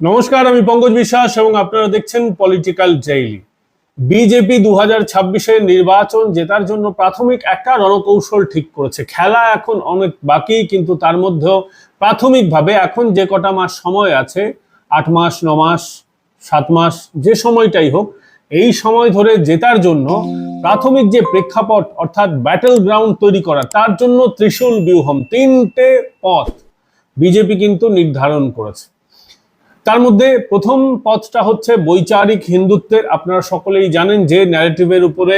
নমস্কার, আমি পঙ্কজ বিশ্বাস এবং আপনারা দেখছেন পলিটিক্যাল জেইলি বিজেপি দু হাজার ছাব্বিশের নির্বাচন জেতার জন্য প্রাথমিক একটা রণকৌশল ঠিক করেছে। খেলা এখন অনেক বাকি, কিন্তু তার মধ্যেও প্রাথমিকভাবে এখন যে কটা মাস সময় আছে, আট মাস, ন মাস, সাত মাস, যে সময়টাই হোক, এই সময় ধরে জেতার জন্য প্রাথমিক যে প্রেক্ষাপট, অর্থাৎ ব্যাটল গ্রাউন্ড তৈরি করা, তার জন্য ত্রিশূল ব্যূহম তিনটে পথ বিজেপি কিন্তু নির্ধারণ করেছে। তার মধ্যে প্রথম পথটা হচ্ছে বৈচারিক হিন্দুত্বের। আপনারা সকলেই জানেন যে ন্যারেটিভের উপরে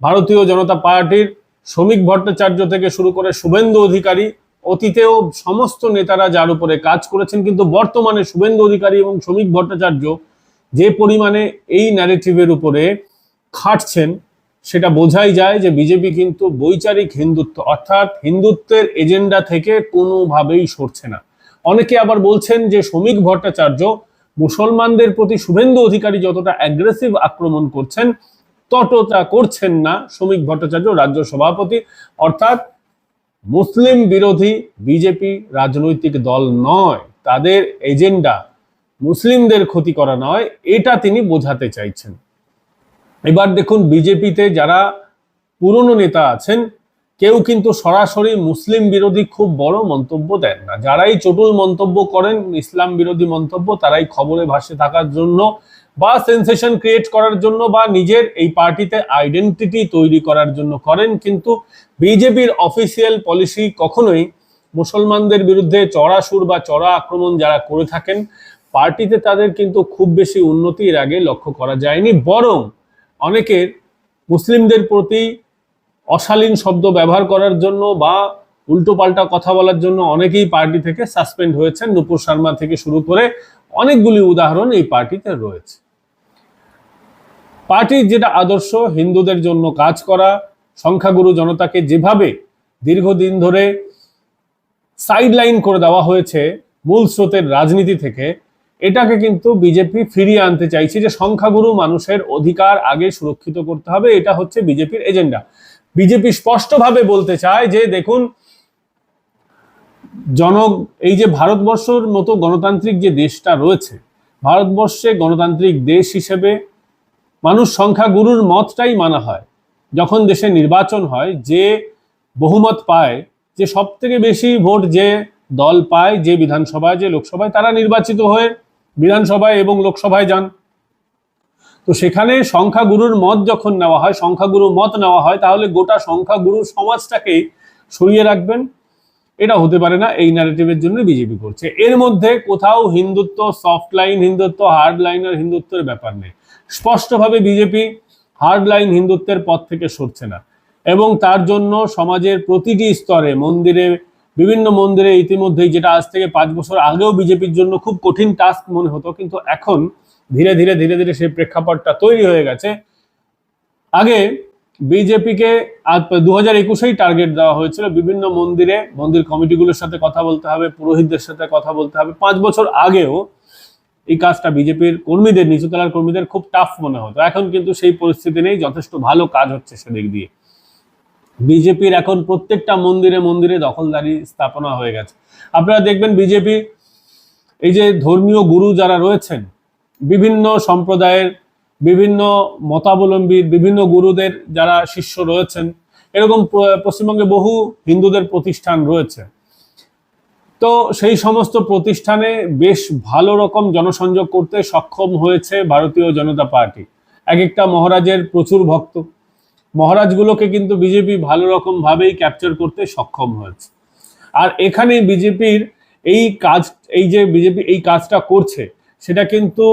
ভারতীয় জনতা পার্টির শ্রমিক ভট্টাচার্য থেকে শুরু করে শুভেন্দু অধিকারী, অতীতেও সমস্ত নেতারা যার উপরে কাজ করেছেন, কিন্তু বর্তমানে শুভেন্দু অধিকারী এবং শ্রমিক ভট্টাচার্য যে পরিমাণে এই ন্যারেটিভের উপরে খাটছেন, সেটা বোঝাই যায় যে বিজেপি কিন্তু বৈচারিক হিন্দুত্ব, অর্থাৎ হিন্দুত্বের এজেন্ডা থেকে কোনোভাবেই সরছে না। অনেকে আবার বলছেন যে শ্রমিক ভট্টাচার্য মুসলমানদের প্রতি শুভেন্দু অধিকারী যতটা অ্যাগ্রেসিভ আক্রমণ করছেন, ততটা করছেন না শ্রমিক ভট্টাচার্য রাজ্য সভাপতি। অর্থাৎ মুসলিম বিরোধী বিজেপি রাজনৈতিক দল নয়, তাদের এজেন্ডা মুসলিমদের ক্ষতি করা নয়, এটা তিনি বোঝাতে চাইছেন। এবার দেখুন বিজেপিতে যারা পুরনো নেতা আছেন কেউ কিন্তু সরাসরি মুসলিম বিরোধী খুব বড় মন্তব্য দেন না। যারাই চটুল মন্তব্য করেন, ইসলাম বিরোধী মন্তব্য, তারাই খবরে ভাসে থাকার জন্য বা সেন্সেশন ক্রিয়েট করার জন্য বা নিজের এই পার্টিতে আইডেন্টিটি তৈরি করার জন্য করেন। কিন্তু বিজেপির অফিসিয়াল পলিসি কখনোই মুসলমানদের বিরুদ্ধে চড়া সুর বা চড়া আক্রমণ যারা করে থাকেন, পার্টিতে তাদের কিন্তু খুব বেশি উন্নতির আগে লক্ষ্য করা যায়নি। বরং অনেকের মুসলিমদের প্রতি অশালীন শব্দ ব্যবহার করার জন্য বা উল্টোপাল্টা কথা বলার জন্য অনেকেই পার্টি থেকে সাসপেন্ড হয়েছেন। নুপুর শর্মা থেকে শুরু করে অনেকগুলি উদাহরণ এই পার্টিতে রয়েছে। পার্টির যেটা আদর্শ, হিন্দুদের জন্য কাজ করা, সংখ্যাগুরু জনতাকে যেভাবে দীর্ঘদিন ধরে সাইডলাইন করে দেওয়া হয়েছে মূল স্রোতের রাজনীতি থেকে, এটাকে কিন্তু বিজেপি ফিরিয়ে আনতে চাইছে যে সংখ্যাগুরু মানুষের অধিকার আগে সুরক্ষিত করতে হবে। এটা হচ্ছে বিজেপির এজেন্ডা। বিজেপি স্পষ্টভাবে বলতে চায় যে, দেখুন জন এই যে ভারতবর্ষর মতো গণতান্ত্রিক যে দেশটা রয়েছে, ভারতবর্ষে গণতান্ত্রিক দেশ হিসেবে মানুষ সংখ্যাগুরুর মতটাই মানা হয়। যখন দেশে নির্বাচন হয়, যে বহুমত পায়, যে সব থেকে বেশি ভোট যে দল পায়, যে বিধানসভায়, যে লোকসভায়, তারা নির্বাচিত হয়ে বিধানসভায় এবং লোকসভায় যান। তো সেখানে সংখ্যাগুরুর মত যখন নেওয়া হয় সংখ্যাগুরু মত নেওয়া হয়, তাহলে গোটা সংখ্যাগুরু সমাজটাকে সরিয়ে রাখবেন। এটা হতে পারে না, এই ন্যারেটিভের জন্য বিজেপি করছে। এর মধ্যে কোথাও Hindutva soft line Hindutva hard line আর হিন্দুত্বের ব্যাপার নেই। স্পষ্টভাবে বিজেপি হার্ড লাইন হিন্দুত্বের পথ থেকে সরছে না। এবং তার জন্য সমাজের প্রতিটি স্তরে, মন্দিরে, বিভিন্ন মন্দিরে ইতিমধ্যেই যেটা আজ থেকে পাঁচ বছর আগেও বিজেপির জন্য খুব কঠিন টাস্ক মনে হতো, কিন্তু এখন ধীরে ধীরে ধীরে ধীরে সেই প্রেক্ষাপটটা তৈরি হয়ে গেছে। আগে বিজেপিকে দু হাজার একুশেই টার্গেট দেওয়া হয়েছিল। বিভিন্ন মন্দিরে, মন্দির কমিটিগুলোর সাথে কথা বলতে হবে, পুরোহিতদের সাথে কথা বলতে হবে। পাঁচ বছর আগেও এই কাজটা বিজেপির কর্মীদের নিচুতলার কর্মীদের খুব টাফ মনে হতো। এখন কিন্তু সেই পরিস্থিতি নেই, যথেষ্ট ভালো কাজ হচ্ছে সেদিক দিয়ে। বিজেপির এখন প্রত্যেকটা মন্দিরে মন্দিরে দখলদারি স্থাপনা হয়ে গেছে। আপনারা দেখবেন বিজেপি, এই যে ধর্মীয় গুরু যারা রয়েছেন বিভিন্ন সম্প্রদায়ের, বিভিন্ন মতাবলম্বীর বিভিন্ন গুরুদের যারা শিষ্য রয়েছেন, এরকম পশ্চিমবঙ্গে বহু হিন্দুদের প্রতিষ্ঠান রয়েছে। তো সেই সমস্ত প্রতিষ্ঠানে বেশ ভালো রকম জনসংযোগ করতে সক্ষম হয়েছে ভারতীয় জনতা পার্টি। এক একটা মহারাজের প্রচুর ভক্ত। মহারাজগুলোকে কিন্তু বিজেপি ভালো রকম ভাবেই ক্যাপচার করতে সক্ষম হয়েছে। আর এখানে বিজেপির এই কাজ, এই যে বিজেপি এই কাজটা করছে সেটা কিন্তু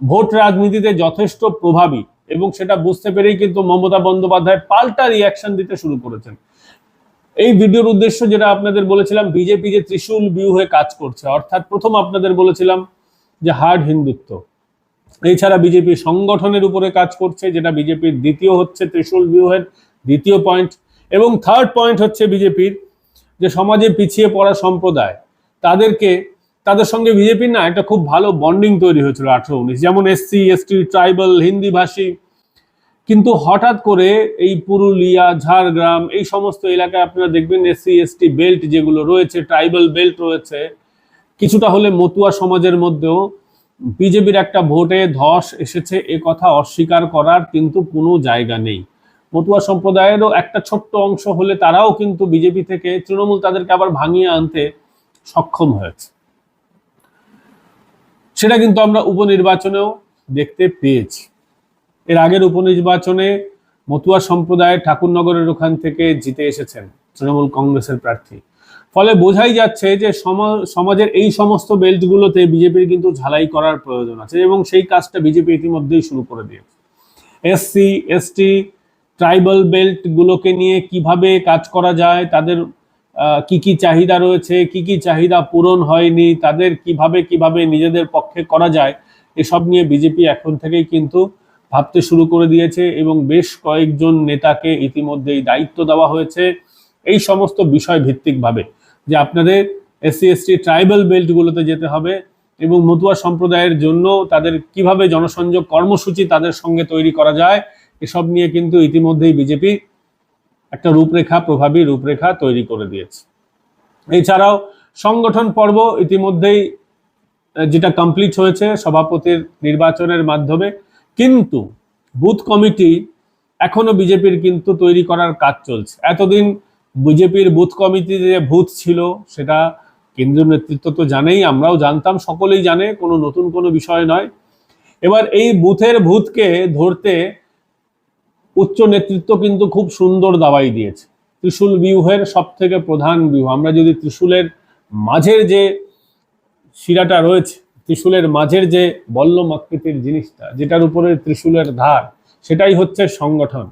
ভোট রাজনীতিতে যথেষ্ট প্রভাবী এবং সেটা বুঝতে পেরেই কিন্তু মমতা বন্দ্যোপাধ্যায় পাল্টা রিয়াকশন দিতে শুরু করেছেন। এই ভিডিওর উদ্দেশ্য যেটা আপনাদের বলেছিলাম বিজেপি যে ত্রিশূল বিউ হয়ে কাজ করছে, অর্থাৎ প্রথম আপনাদের বলেছিলাম যে হার্ড হিন্দুত্ব। এছাড়া বিজেপি সংগঠনের উপরে কাজ করছে, যেটা বিজেপির দ্বিতীয় হচ্ছে ত্রিশূল বিউহের দ্বিতীয় পয়েন্ট এবং থার্ড পয়েন্ট হচ্ছে বিজেপির যে সমাজে পিছিয়ে পড়া সম্প্রদায়, তাদেরকে তাদের সঙ্গে বিজেপির না একটা খুব ভালো বন্ডিং তৈরি হয়েছিল আঠারো উনিশ। যেমন এসসি এসটি ট্রাইবাল হিন্দি ভাষী। কিন্তু হঠাৎ করে এই পুরুলিয়া, ঝাড়গ্রাম এই সমস্ত এলাকায় আপনারা দেখবেন এসসি এসটি বেল্ট যেগুলো রয়েছে ট্রাইবাল বেল্ট রয়েছে, কিছুটা হলে মতুয়া সমাজের মধ্যেও বিজেপির একটা ভোটে ধস এসেছে, এ কথা অস্বীকার করার কিন্তু কোনো জায়গা নেই। মতুয়া সম্প্রদায়েরও একটা ছোট্ট অংশ হলে তারাও কিন্তু বিজেপি থেকে তৃণমূল তাদেরকে আবার ভাঙিয়ে আনতে সক্ষম হয়েছে। সেটা কিন্তু আমরা উপনির্বাচনেও দেখতে পেয়েছি। এর আগের উপনির্বাচনে মতুয়া সম্প্রদায়ের ঠাকুরনগরের ওখান থেকে জিতে এসেছেন তৃণমূল কংগ্রেসের প্রার্থী। ফলে বোঝাই যাচ্ছে যে সমা- সমাজের এই সমস্ত বেল্টগুলোতে বিজেপির কিন্তু ঝালাই করার প্রয়োজন আছে এবং সেই কাজটা বিজেপি ইতিমধ্যেই শুরু করে দিয়েছে। এসসি, এসটি, ট্রাইবাল বেল্টগুলোকে নিয়ে কীভাবে কাজ করা যায়, তাদের কি কি চাহিদা রয়েছে, কি কি চাহিদা পূরণ হয়নি, তাদের কীভাবে কীভাবে নিজেদের পক্ষে করা যায়, এসব নিয়ে বিজেপি এখন থেকেই কিন্তু ভাবতে শুরু করে দিয়েছে এবং বেশ কয়েকজন নেতাকে ইতিমধ্যেই দায়িত্ব দেওয়া হয়েছে এই সমস্ত বিষয় ভিত্তিকভাবে, যে আপনাদের এসসি এসটি ট্রাইবাল বেল্টগুলোতে যেতে হবে এবং মতুয়া সম্প্রদায়ের জন্য তাদের কীভাবে জনসংযোগ কর্মসূচি তাদের সঙ্গে তৈরি করা যায়, এসব নিয়ে কিন্তু ইতিমধ্যেই বিজেপি একটা রূপরেখা, প্রভাবী রূপরেখা তৈরি করে দিয়েছে। এছাড়াও সংগঠন পর্ব ইতিমধ্যেই যেটা কমপ্লিট হয়েছে সভাপতির নির্বাচনের মাধ্যমে, কিন্তু বুথ কমিটি এখনও বিজেপির কিন্তু তৈরি করার কাজ চলছে। এতদিন বিজেপির বুথ কমিটি যে ভূত ছিল, সেটা কেন্দ্রীয় নেতৃত্ব তো জানেই, আমরাও জানতাম, সকলেই জানে, কোনো নতুন কোনো বিষয় নয়। এবার এই বুথের ভূতকে ধরতে উচ্চ নেতৃত্ব কিন্তু খুব সুন্দর দাওয়াই দিয়েছে। ত্রিশূল বিউহের সব থেকে প্রধান বিউহ আমরা যদি ত্রিশূলের মাঝের যে শিরাটা রয়েছে, ত্রিশূলের মাঝের যে বল্লম আকৃতির জিনিসটা, যেটার উপরে ত্রিশূলের ধার, সেটাই হচ্ছে সংগঠন।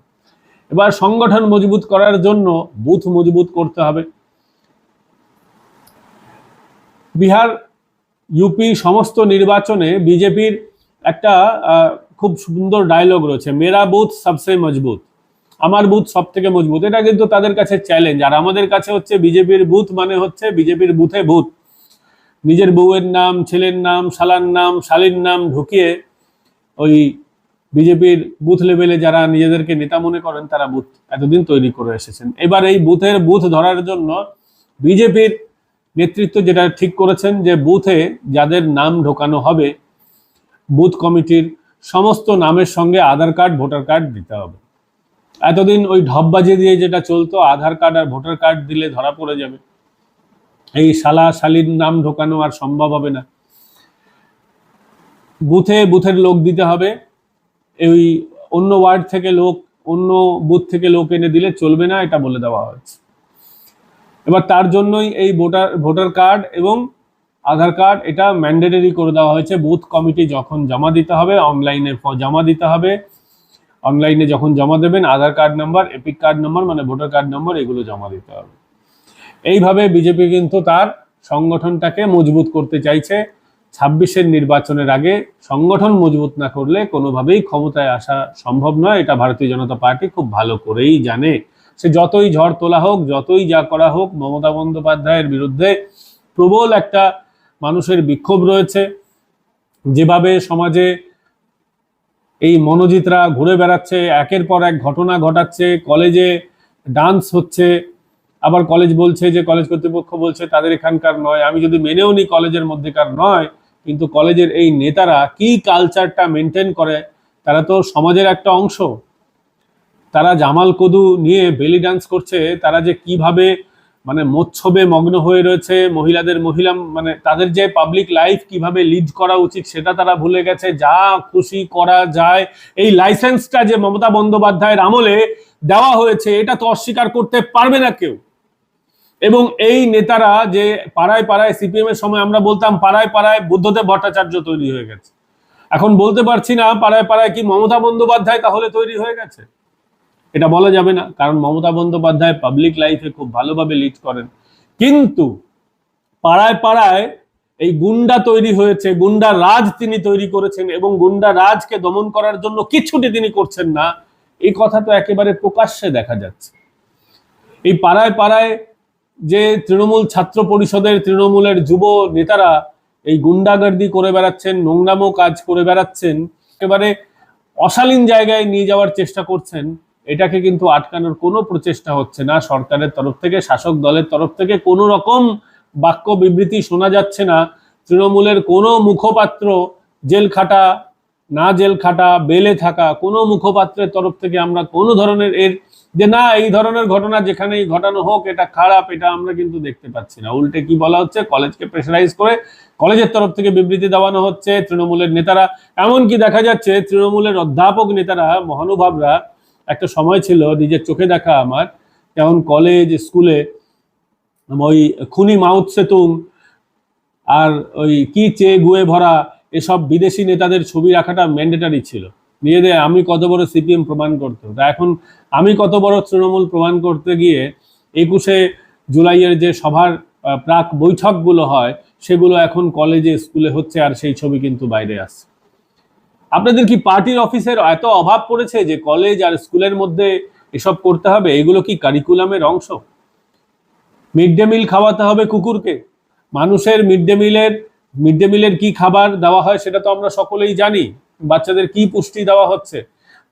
এবার সংগঠন মজবুত করার জন্য বুথ মজবুত করতে হবে। বিহার, ইউপি সমস্ত নির্বাচনে বিজেপির একটা খুব সুন্দর ডায়লগ রয়েছে। মেরা বুথ সবসে মজবুত। আমার বুথ সব থেকে মজবুত। এটা কিন্তু তাদের কাছে চ্যালেঞ্জ আর আমাদের কাছে হচ্ছে বিজেপির বুথ মানে হচ্ছে বিজেপির বুথে ভূত নিজের বউয়ের নাম, ছেলের নাম, শালার নাম শালীর নাম ঢুকিয়ে ওই বিজেপির বুথ লেভেলে যারা নিজেদেরকে নেতা মনে করেন, তারা বুথ এতদিন তৈরি করে এসেছেন। এবার এই বুথের বুথ ধরার জন্য বিজেপির নেতৃত্ব যেটা ঠিক করেছেন যে বুথে যাদের নাম ঢোকানো হবে বুথ কমিটির সমস্ত নামের সঙ্গে আধার কার্ড, ভোটার কার্ড দিতে হবে। এতদিন ওই ঢপবাজি দিয়ে যেটা চলতো, আধার কার্ড আর ভোটার কার্ড দিলে ধরা পড়ে যাবে। এই শালা শালির নাম ঢোকানো আর সম্ভব হবে না। বুথে বুথের লোক দিতে হবে। এই অন্য ওয়ার্ড থেকে লোক, অন্য বুথ থেকে লোক এনে দিলে চলবে না, এটা বলে দেওয়া হয়েছে। এবার তার জন্যই এই ভোটার ভোটার কার্ড এবং আধার কার্ড, এটা ম্যান্ডেটরি করে দেওয়া হয়েছে। বুথ কমিটি যখন জমা দিতে হবে অনলাইনে জমা দিতে হবে। অনলাইনে যখন জমা দেবেন, Aadhaar card number EPIC card number মানে ভোটার কার্ড নাম্বার এগুলো জমা দিতে হবে। এইভাবে বিজেপি কিন্তু তার সংগঠনটাকে মজবুত করতে চাইছে। ছাব্বিশের নির্বাচনের আগে সংগঠন মজবুত না করলে কোনোভাবেই ক্ষমতায় আসা সম্ভব নয়। এটা ভারতীয় জনতা পার্টি খুব ভালো করেই জানে। সে যতই ঝড় তোলা হোক, যতই যা করা হোক, মমতা বন্দ্যোপাধ্যায়ের বিরুদ্ধে প্রবল একটা মানুষের বিক্ষোভ রয়েছে। যেভাবে সমাজে এই মনোজিতরা ঘুরে বেড়াচ্ছে, একের পর এক ঘটনা ঘটাচ্ছে, কলেজে ডান্স হচ্ছে, আবার কলেজ বলছে যে কলেজ কর্তৃপক্ষ বলছে তাদের এখানকার নয়। আমি যদি মেনেও নিই কলেজের মধ্যেকার নয়, কিন্তু কলেজের এই নেতারা কি কালচারটা মেনটেন করে, তারা তো সমাজের একটা অংশ। তারা জামাল কদু নিয়ে বেলি ডান্স করছে, তারা যে কীভাবে মানে মোচ্ছবে মগ্ন হয়ে রয়েছে মহিলাদের মহিলা মানে তাদের যে পাবলিক লাইফ কীভাবে লিড করা উচিত সেটা তারা ভুলে গেছে। যা খুশি করা যায়, এই লাইসেন্সটা যে মমতা বন্দ্যোপাধ্যায়ের আমলে দেওয়া হয়েছে, এটা তো অস্বীকার করতে পারবে না কেউ। এবং এই নেতারা যে পাড়ায় পাড়ায় সিপিএম এর সময় আমরা বলতাম, পাড়ায় পাড়ায় বুদ্ধদেব ভট্টাচার্য তৈরি হয়ে গেছে। এখন বলতে পারছি না, পাড়ায় পাড়ায় কি মমতা বন্দ্যোপাধ্যায় তাহলে তৈরি হয়ে গেছে? এটা বলা যাবে না, কারণ মমতা বন্দ্যোপাধ্যায় পাবলিক লাইফে খুব ভালোভাবে লিড করেন। কিন্তু পাড়ায় পাড়ায় এই গুন্ডা তৈরি হয়েছে, গুন্ডা রাজ তিনি তৈরি করেছেন এবং গুন্ডা রাজকে দমন করার জন্য কিছুটি তিনি করছেন না, এই কথা তো একেবারে প্রকাশ্যে দেখা যাচ্ছে। এই পাড়ায় পাড়ায় যে তৃণমূল ছাত্র পরিষদের, তৃণমূলের যুব নেতারা এই গুন্ডাগার্দি করে বেড়াচ্ছেন, নোংরামো কাজ করে বেড়াচ্ছেন, একেবারে অশালীন জায়গায় নিয়ে যাওয়ার চেষ্টা করছেন এটাকে কিন্তু আটকানোর কোনো প্রচেষ্টা হচ্ছে না। সরকারের তরফ থেকে, শাসক দলের তরফ থেকে কোনো রকম বাক্য বিবৃতি শোনা যাচ্ছে না। তৃণমূলের কোনো মুখপাত্র জেল খাটা, না জেল খাটা, বেলে থাকা, কোনো মুখপাত্রের তরফ থেকে আমরা কোনো ধরনের এর যে না, এই ধরনের ঘটনা যেখানেই ঘটানো হোক, এটা খারাপ, এটা আমরা কিন্তু দেখতে পাচ্ছি না। উল্টে কি বলা হচ্ছে? কলেজকে প্রেশারাইজ করে কলেজের তরফ থেকে বিবৃতি দেওয়ানো হচ্ছে। তৃণমূলের নেতারা, এমনকি দেখা যাচ্ছে, তৃণমূলের অধ্যাপক নেতারা, মহানুভাবরা একটা সময় ছিল নিজের চোখে দেখা আমার, যেমন কলেজ স্কুলে ওই খুনি মাউথ সেতুং আর ওই কি চে গুয়ে ভরা এসব বিদেশি নেতাদের ছবি রাখাটা ম্যান্ডেটারি ছিল। নিজেদের আমি কত বড় সিপিএম প্রমাণ করতে তা এখন আমি কত বড় তৃণমূল প্রমাণ করতে গিয়ে একুশে জুলাইয়ের যে সভার প্রাক বৈঠকগুলো হয়, সেগুলো এখন কলেজে স্কুলে হচ্ছে আর সেই ছবি কিন্তু বাইরে আসছে আপনাদের কি পার্টির অফিসের এত অভাব পড়েছে যে কলেজ আর স্কুলের মধ্যে এসব করতে হবে? এগুলো কি কারিকুলামের অংশ? মিড ডে মিল খাওয়াতে হবে কুকুরকে। মানুষের মিড ডে মিলের মিড ডে মিলের কি খাবার দেওয়া হয় সেটা তো আমরা সকলেই জানি। বাচ্চাদের কি পুষ্টি দেওয়া হচ্ছে?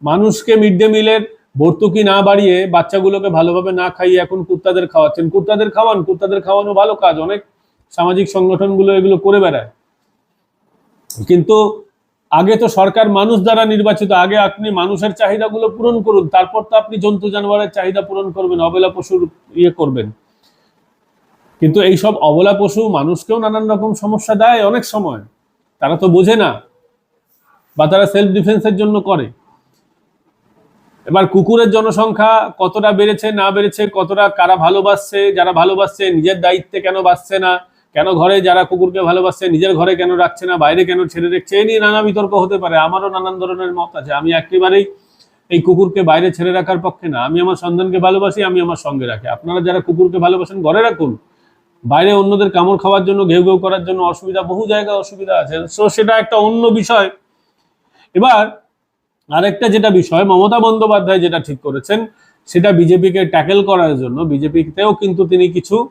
মানুষকে মিড ডে মিলের ভর্তুকি না বাড়িয়ে বাচ্চাগুলোকে ভালোভাবে না খাইয়ে এখন কুত্তাদের খাওয়াচ্ছেন। কুত্তাদের খাওয়ান, কুত্তাদের খাওয়ানো ভালো কাজ। অনেক সামাজিক সংগঠনগুলো এগুলো করে বেড়ায়। কিন্তু আগে তো সরকার মানুষ দ্বারা নির্বাচিত, আগে আপনি মানুষের চাহিদাগুলো পূরণ করুন, তারপর তো আপনি জন্তু জানোয়ারের চাহিদা পূরণ করবেন, অবেলা পশুর ইয়ে করবেন। কিন্তু এই সব অবলা পশু মানুষকেও নানান রকম সমস্যা দেয় অনেক সময়। তারা তো বোঝে না, বা তারা সেলফ ডিফেন্সের জন্য করে। এবার কুকুরের জনসংখ্যা কতটা বেড়েছে, না বেড়েছে, কতটা কারা ভালোবাসছে, যারা ভালোবাসছে, নিজের দায়িত্বে কেন বাঁচছে না কেন ঘরে যারা কুকুরকে ভালোবাসছে, নিজের ঘরে কেন রাখছে না, বাইরে কেন ছেড়ে রেখছে, এই নিয়ে নানা বিতর্ক হতে পারে। আমারও নানান ধরনের মত আছে। আমি একেবারেই এই কুকুরকে বাইরে ছেড়ে রাখার পক্ষে না। আমি আমার সন্তানকে ভালোবাসি, আমি আমার সঙ্গে রাখি। আপনারা যারা কুকুরকে ভালোবাসেন, ঘরে রাখুন। বাইরে অন্যদের কামড় খাওয়ার জন্য, ঘেউ ঘেউ করার জন্য অসুবিধা, বহু জায়গায় অসুবিধা আছে। সো সেটা একটা অন্য বিষয়। এবার আরেকটা যেটা বিষয়, মমতা বন্দ্যোপাধ্যায় যেটা ঠিক করেছেন, সেটা বিজেপিকে ট্যাকেল করার জন্য, বিজেপিতেও কিন্তু তিনি কিছু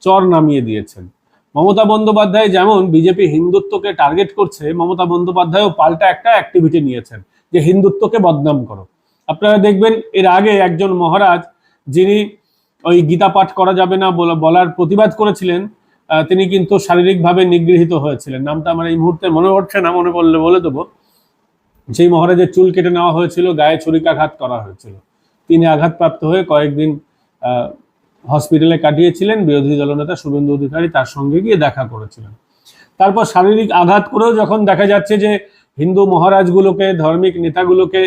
চর নামিয়ে দিয়েছেন। মমতা বন্দ্যোপাধ্যায় যেমন বিজেপি হিন্দুত্বকে টার্গেট করছে, মমতা বন্দ্যোপাধ্যায়ও পাল্টা একটা অ্যাক্টিভিটি নিয়েছেন যে হিন্দুত্বকে বদনাম করো। আপনারা দেখবেন এর আগে একজন মহারাজ যিনি ওই গীতা পাঠ করা যাবে না বলা- বলার প্রতিবাদ করেছিলেন তিনি কিন্তু শারীরিকভাবে নিগৃহীত হয়েছিলেন। নামটা আমার এই মুহূর্তে মনে পড়ছে না, মনে পড়লে বলে দেবো। সেই মহারাজের চুল কেটে নেওয়া হয়েছিল, গায়ে ছুরিকাঘাত করা হয়েছিল। তিনি আঘাতপ্রাপ্ত হয়ে কয়েকদিন হসপিটালে কাটিয়েছিলেন বিরোধী দলনেতা শুভেন্দু অধিকারী, তার সঙ্গে গিয়ে দেখা করেছিলেন। তারপর শারীরিক আঘাত করেও যখন দেখা যাচ্ছে যে হিন্দু মহারাজগুলোকে, ধার্মিক নেতাগুলোকে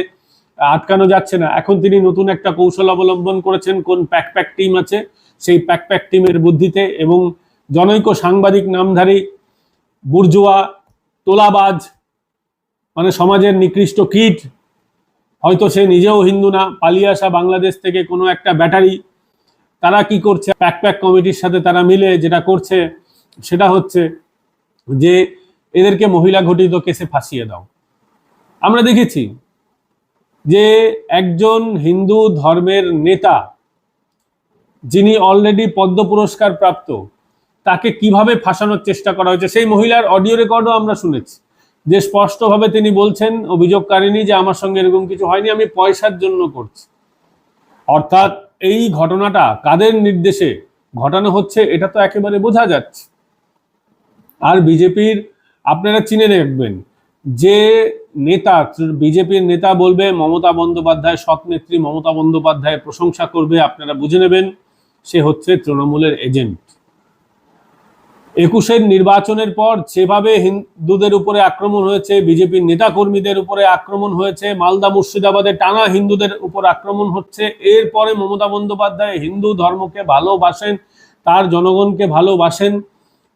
আটকানো যাচ্ছে না, এখন তিনি নতুন একটা কৌশল অবলম্বন করেছেন, কোন প্যাক প্যাক টিম আছে, সেই প্যাক প্যাক টিমের বুদ্ধিতে এবং জনৈক সাংবাদিক নামধারী বুর্জুয়া, তোলাবাজ মানে সমাজের নিকৃষ্ট কীট, হয়তো সে নিজেও হিন্দু না, পালিয়ে আসা বাংলাদেশ থেকে কোনো একটা ব্যাটারি তারা কি করছে? প্যাক প্যাক কমিটির সাথে তারা মিলে যেটা করছে, সেটা হচ্ছে যে এদেরকে মহিলা ঘটিত কেসে ফাঁসিয়ে দাও। আমরা দেখেছি যে একজন হিন্দু ধর্মের নেতা যিনি অলরেডি পদ্ম পুরস্কার প্রাপ্ত, তাকে কীভাবে ফাঁসানোর চেষ্টা করা হয়েছে সেই মহিলার অডিও রেকর্ডও আমরা শুনেছি। যে স্পষ্টভাবে তিনি বলছেন অভিযোগকারিনী যে আমার সঙ্গে এরকম কিছু হয়নি, আমি পয়সার জন্য করছি। অর্থাৎ এই ঘটনাটা কাদের নির্দেশে? ঘটানো হচ্ছে, এটা তো একেবারে বোঝা যাচ্ছে। আর বিজেপির আপনারা চিনে দেখবেন যে নেতা, বিজেপির নেতা বলবে, মমতা বন্দ্যোপাধ্যায়, সৎ নেত্রী মমতা বন্দ্যোপাধ্যায়ের প্রশংসা করবে, আপনারা বুঝে নেবেন, সে হচ্ছে তৃণমূলের এজেন্ট। একুশের নির্বাচনের পর যেভাবে হিন্দুদের উপরে আক্রমণ হয়েছে, বিজেপির নেতাকর্মীদের উপরে আক্রমণ হয়েছে, মালদা মুর্শিদাবাদে টানা হিন্দুদের উপর আক্রমণ হচ্ছে, এরপরে মমতা বন্দ্যোপাধ্যায় হিন্দু ধর্মকে ভালোবাসেন, তার জনগণকে ভালোবাসেন,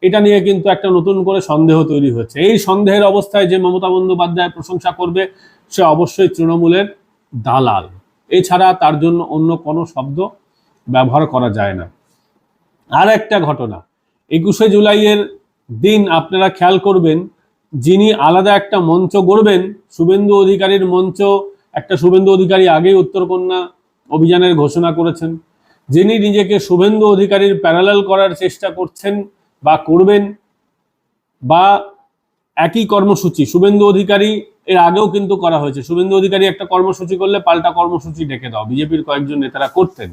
এটা নিয়ে কিন্তু একটা নতুন করে সন্দেহ তৈরি হয়েছে। এই সন্দেহের অবস্থায় যে মমতা বন্দ্যোপাধ্যায় প্রশংসা করবে, সে অবশ্যই তৃণমূলের দালাল। এছাড়া তার জন্য অন্য কোনো শব্দ ব্যবহার করা যায় না। আর একটা ঘটনা একুশে জুলাইয়ের দিন আপনারা খেয়াল করবেন, যিনি আলাদা একটা মঞ্চ গড়বেন, শুভেন্দু অধিকারীর মঞ্চ, একটা শুভেন্দু অধিকারী আগেই উত্তরকন্যা অভিযানের ঘোষণা করেছেন, যিনি নিজেকে শুভেন্দু অধিকারীর প্যারালাল করার চেষ্টা করছেন বা করবেন, বা একই কর্মসূচি, শুভেন্দু অধিকারী এর আগেও কিন্তু করা হয়েছে। শুভেন্দু অধিকারী একটা কর্মসূচি করলে পাল্টা কর্মসূচি ডেকে দাও। বিজেপির কয়েকজন নেতারা করতেন।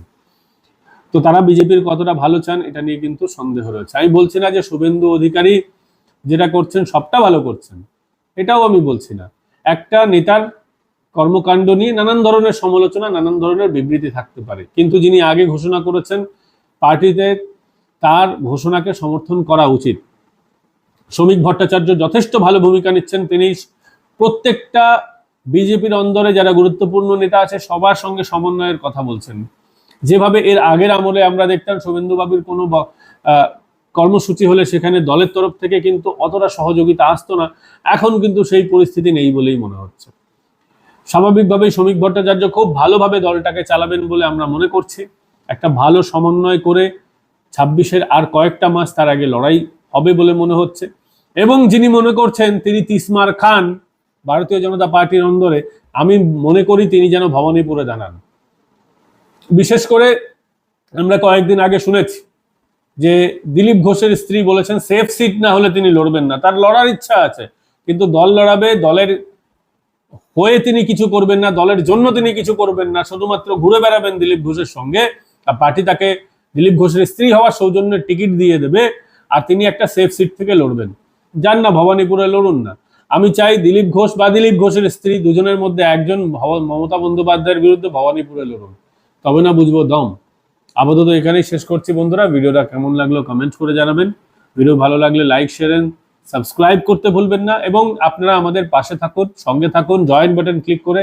তো তারা বিজেপির কতটা ভালো চান, এটা নিয়ে কিন্তু সন্দেহ রয়েছে। আমি বলছি না যে শুভেন্দু অধিকারী যেটা করছেন, সবটা ভালো করছেন। এটাও আমি বলছি না। একটা নেতার কর্মকাণ্ড নিয়ে নানান ধরনের সমালোচনা, নানান ধরনের বিবৃতি থাকতে পারে। কিন্তু যিনি আগে ঘোষণা করেছেন, পার্টিতে তার ঘোষণাকে সমর্থন করা উচিত। শ্রমিক ভট্টাচার্য যথেষ্ট ভালো ভূমিকা নিচ্ছেন। তিনি প্রত্যেকটা বিজেপির অন্দরে যারা গুরুত্বপূর্ণ নেতা আছে, সবার সঙ্গে সমন্বয়ের কথা বলছেন। যেভাবে এর আগের আমলে আমরা দেখতাম শুভেন্দু বাবুর কোনো কর্মসূচি হলে সেখানে দলের তরফ থেকে কিন্তু অতটা সহযোগিতা আসতো না। এখন কিন্তু সেই পরিস্থিতি নেই বলেই মনে হচ্ছে। স্বাভাবিকভাবেই শ্রমিক ভট্টাচার্য খুব ভালোভাবে দলটাকে চালাবেন বলে আমরা মনে করছি। একটা ভালো সমন্বয় করে ছাব্বিশের আর কয়েকটা মাস তার আগে লড়াই হবে বলে মনে হচ্ছে। এবং যিনি মনে করছেন তিনি তিসমার খান, ভারতীয় জনতা পার্টির অন্দরে, আমি মনে করি তিনি যেন ভবানীপুরে দাঁড়ান। বিশেষ করে আমরা কয়েকদিন আগে শুনেছি যে দিলীপ ঘোষের স্ত্রী বলেছেন সেফ সিট না হলে তিনি লড়বেন না। তার লড়ার ইচ্ছা আছে, কিন্তু দল লড়াবে, দলের হয়ে তিনি কিছু করবেন না, দলের জন্য তিনি কিছু করবেন না, শুধুমাত্র ঘুরে বেড়াবেন দিলীপ ঘোষের সঙ্গে। আর পার্টি তাকে দিলীপ ঘোষের স্ত্রী হওয়ার সৌজন্যে টিকিট দিয়ে দেবে, আর তিনি একটা সেফ সিট থেকে লড়বেন। যান না ভবানীপুরে লড়ুন না। আমি চাই দিলীপ ঘোষ বা দিলীপ ঘোষের স্ত্রী দুজনের মধ্যে একজন মমতা বন্দ্যোপাধ্যায়ের বিরুদ্ধে ভবানীপুরে লড়ুন। তবে না বুঝব, দম। আপাতত এখানেই শেষ করছি বন্ধুরা। ভিডিওটা কেমন লাগল কমেন্ট করে জানাবেন। ভিডিও ভালো লাগলে লাইক শেয়ার সাবস্ক্রাইব করতে ভুলবেন না এবং আপনারা আমাদের পাশে থাকুন, সঙ্গে থাকুন জয়েন বাটন ক্লিক করে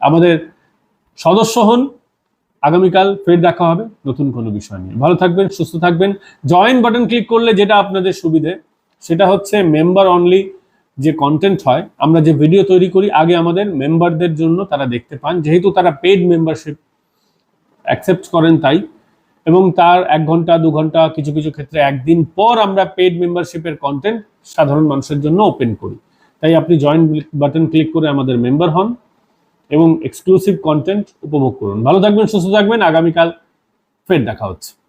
আমাদের সদস্য হন। আগামীকাল ফের দেখা হবে নতুন কোনো বিষয় নিয়ে। ভালো থাকবেন, সুস্থ থাকবেন। জয়েন বাটন ক্লিক করলে যেটা আপনাদের সুবিধে, সেটা হচ্ছে মেম্বার অনলি যে কন্টেন্ট হয়, আমরা যে ভিডিও তৈরি করি, আগে আমাদের মেম্বারদের জন্য তারা দেখতে পান। যেহেতু তারা পেড মেম্বারশিপ অ্যাকসেপ্ট করেন তাই। এবং তার এক ঘণ্টা, দু ঘণ্টা, কিছু কিছু ক্ষেত্রে একদিন পর আমরা পেড মেম্বারশিপের কন্টেন্ট সাধারণ মানুষের জন্য ওপেন করি। তাই আপনি জয়েন বাটন ক্লিক করে আমাদের মেম্বার হন এবং এক্সক্লুসিভ কন্টেন্ট উপভোগ করুন। ভালো থাকবেন, সুস্থ থাকবেন। আগামীকাল ফের দেখা হচ্ছে।